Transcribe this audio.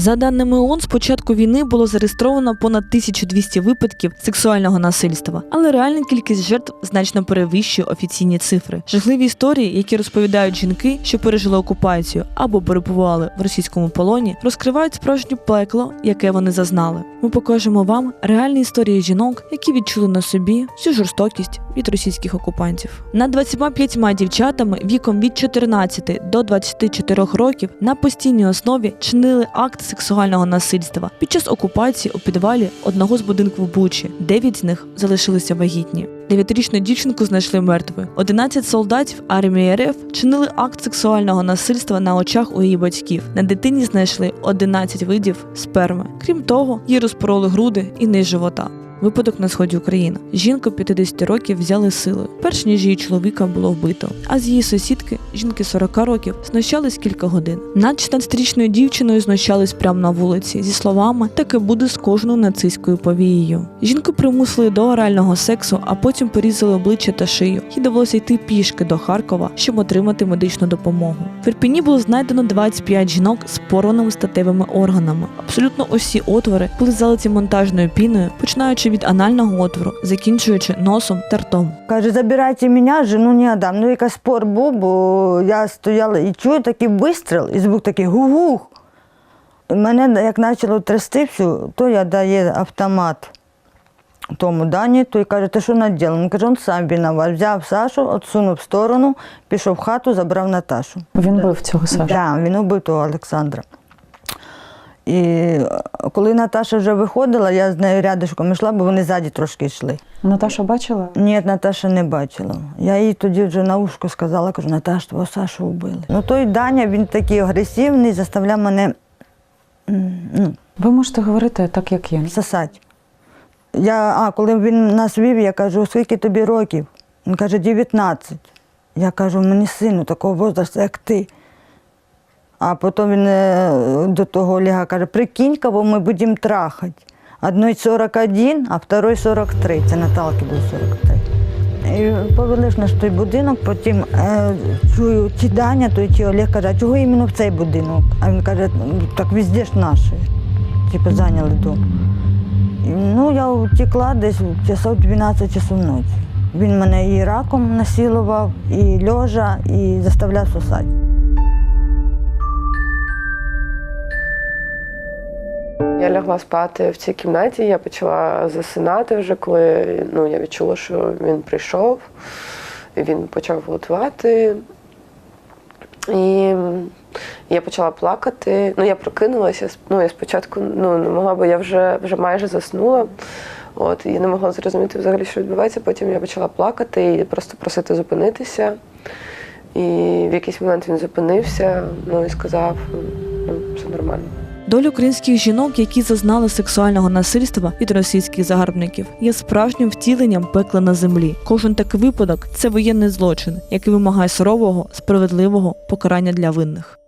За даними ООН, з початку війни було зареєстровано понад 1200 випадків сексуального насильства, але реальна кількість жертв значно перевищує офіційні цифри. Жахливі історії, які розповідають жінки, що пережили окупацію або перебували в російському полоні, розкривають справжнє пекло, яке вони зазнали. Ми покажемо вам реальні історії жінок, які відчули на собі всю жорстокість від російських окупантів. Над 25 дівчатами віком від 14 до 24 років на постійній основі чинили акт сексуального насильства під час окупації у підвалі одного з будинків Бучі. Дев'ять з них залишилися вагітні. Дев'ятирічну дівчинку знайшли мертвою. 11 солдатів армії РФ чинили акт сексуального насильства на очах у її батьків. На дитині знайшли 11 видів сперми. Крім того, їй розпороли груди і низ живота. Випадок на сході України. Жінку 50 років взяли силою, перш ніж її чоловіка було вбито. А з її сусідки, жінки 40 років, знущались кілька годин. Над 16-річною дівчиною знущались прямо на вулиці зі словами таке буде з кожною нацистською повією. Жінку примусили до орального сексу, а потім порізали обличчя та шию. Їй довелося йти пішки до Харкова, щоб отримати медичну допомогу. В Ірпіні було знайдено 25 жінок з порваними статевими органами. Абсолютно усі отвори були залиті монтажною піною, починаючи від анального отвору, закінчуючи носом та ртом. Каже, забирайте мене, жену не отдам. Ну, якась спор був, бо я стояла і чую такий вистріл, і звук такий гугух. Мене як почало трясти всю, то я дає автомат тому Дані, той каже, ти що наділ? Він каже, він сам виноват. Взяв Сашу, відсунув в сторону, пішов в хату, забрав Наташу. Він бив цього Сашу. Так, він убив того Олександра. І коли Наташа вже виходила, я з нею рядышком йшла, бо вони ззаді трошки йшли. Наташа бачила? Ні, Наташа не бачила. Я їй тоді вже на ушко сказала, кажу, Наташ, твого Сашу вбили. Ну той Даня, він такий агресивний, заставляв мене ну, Ви можете говорити так, як є. сосати. Я, а коли він нас вів, я кажу, скільки тобі років? Він каже, 19. Я кажу, мені сину такого возрасту, як ти. А потім він е, до того Олега каже, прикинь, кого ми будемо трахати. Одной 41, а второй 43. Це Наталки був 43. І повели ж наш той будинок, потім е, чую, чи Даня, той чи Олег каже, а чого іменно в цей будинок? А він каже, «Ну, так везде ж наші. Типу зайняли дом. Ну, я втекла десь часов 12 часов ночі. Він мене і раком насилував, і льожа, і заставляв сосати. Я лягла спати в цій кімнаті, я почала засинати вже, коли ну, я відчула, що він прийшов, і він почав готувати. І я почала плакати. Ну, я прокинулася. Ну, я спочатку ну, не могла, бо я вже, вже майже заснула. От, я не могла зрозуміти взагалі, що відбувається. Потім я почала плакати і просто просити зупинитися. І в якийсь момент він зупинився, ну і сказав, ну, все нормально. Доля українських жінок, які зазнали сексуального насильства від російських загарбників, є справжнім втіленням пекла на землі. Кожен такий випадок це воєнний злочин, який вимагає сурового, справедливого покарання для винних.